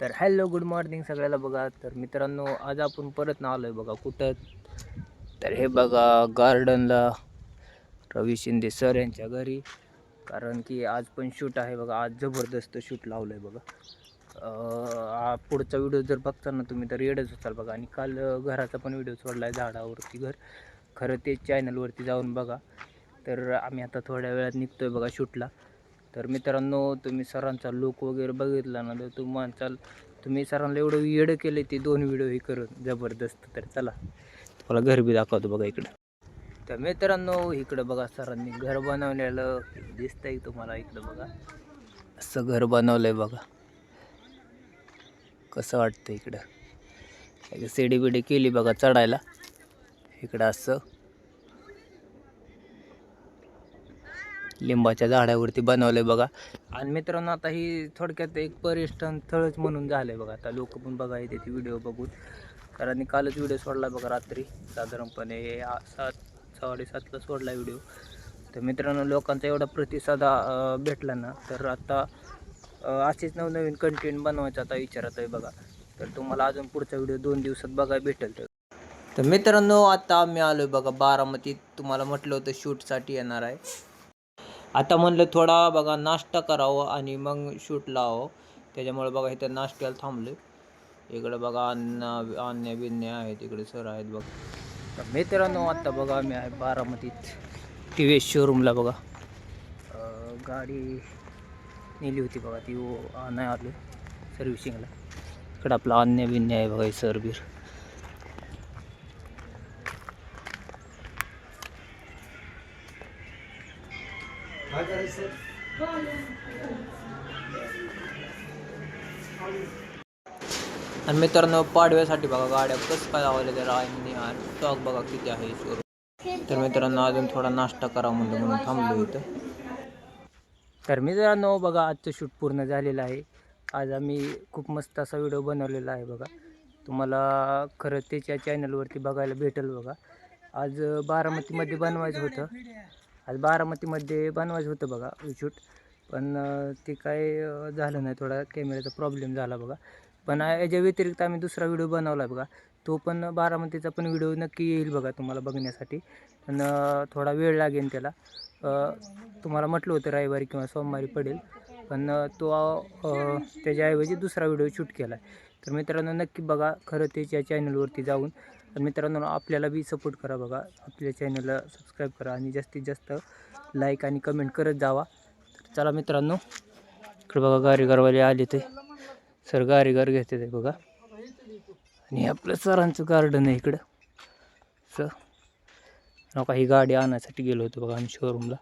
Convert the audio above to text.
तर hello good morning सगळ्याला बघा. तर मित्रांनो आज आपण परत ना आलो आहे बघा कुठं. तर हे बघा गार्डनला रवी शिंदे सर यांच्या घरी. कारण की आज पण शूट आहे बघा. आज जबरदस्त शूट लावलं आहे बघा पुढचा व्हिडिओ जर बघताना तुम्ही तर येडच होताल बघा. आणि काल घराचा पण व्हिडिओ सोडला आहे झाडावरती घर. खरं ते चॅनलवरती जाऊन बघा. तर आम्ही आता थोड्या वेळात निघतो आहे बघा शूटला. तर मित्रांनो तुम्ही सरांचा लुक वगैरे बघितला ना तर तुम्हाला तुम्ही सरांना एवढं येडं केलं ते दोन व्हिडिओ हे करून. जबरदस्त. तर चला तुम्हाला घर बी दाखवतो बघा इकडं. तर मित्रांनो इकडं बघा सरांनी घर बनवलेलं. दिसतंय तुम्हाला इकडं बघा. असं घर बनवलंय बघा. कसं वाटतं इकडं? सीडी बिडी केली बघा चढायला. इकडं असं. लिंबाच्या झाडावरती बनवलंय बघा. आणि मित्रांनो आता ही थोडक्यात एक पर्यटन स्थळच म्हणून झालंय बघा. आता लोक पण बघा येते ती व्हिडिओ बघून. कारण कालच व्हिडिओ सोडला बघा रात्री. साधारणपणे सात साडेसातला सोडला व्हिडिओ तर मित्रांनो लोकांचा एवढा प्रतिसाद भेटला ना तर आता असेच नवनवीन कंटेंट बनवायचा आता विचारात आहे बघा. तर तुम्हाला अजून पुढचा व्हिडिओ दोन दिवसात बघायला भेटेल तर. तर मित्रांनो आता आम्ही आलो आहे बघा बारामतीत. तुम्हाला म्हटलं होतं शूटसाठी येणार आहे. आता म्हणलं थोडा बघा नाश्ता करावं आणि मग शूट लावावं. त्याच्यामुळे बघा इथं नाश्त्याला थांबलो इकडं बघा अन्न अन्य बिन्य आहेत इकडे सर आहेत बघा. तर मित्रांनो आत्ता बघा आम्ही आहे बारामतीत. टी व्ही एस शोरूमला बघा गाडी नेली होती बघा ती नाही आलो. सर्व्हिसिंगला. इकडं आपलं अन्य बिन्य आहे बघा सर बीर आणि मित्रांनो पाडव्यासाठी बघा गाड्या कसं काय लावल्या त्या आणि स्टॉक बघा किती आहे शोरूम तर मित्रांनो अजून थोडा नाश्ता करा म्हणलं म्हणून थांबलो इथं. तर मित्रांनो बघा आजचं शूट पूर्ण झालेलं आहे. आज आम्ही खूप मस्त असा व्हिडिओ बनवलेला आहे बघा. तुम्हाला खरं त्याच्या चॅनलवरती बघायला भेटेल बघा. आज बारामतीमध्ये बनवायचं होतं. आज बारामतीमध्ये बनवायचं होतं बघा शूट. पण ते काय झालं नाही थोडा कॅमेऱ्याचा प्रॉब्लेम झाला बघा. पण याच्या व्यतिरिक्त आम्ही दुसरा व्हिडिओ बनवला आहे बघा. तो पण बारामतीचा पण व्हिडिओ नक्की येईल बघा तुम्हाला बघण्यासाठी. पण थोडा वेळ लागेल त्याला. तुम्हाला म्हटलं होतं रविवारी किंवा सोमवारी पडेल. पण तो त्याच्याऐवजी दुसरा व्हिडिओ शूट केला आहे तर मित्रांनो नक्की बघा खरं त्याच्या चॅनलवरती जाऊन. तर मित्रांनो आपल्याला बी सपोर्ट करा बघा. आपल्या चॅनलला सबस्क्राईब करा आणि जास्तीत जास्त लाईक आणि कमेंट करत जावा. तर चला मित्रांनो इकडे बघा गारेगारवाले आले ते. सर गारीगार घेते ते बघा. आणि आपलं सरांचं गार्डन आहे इकडं. सर नका ही गाडी आणायसाठी गेलो होतो बघा आम्ही शोरूमला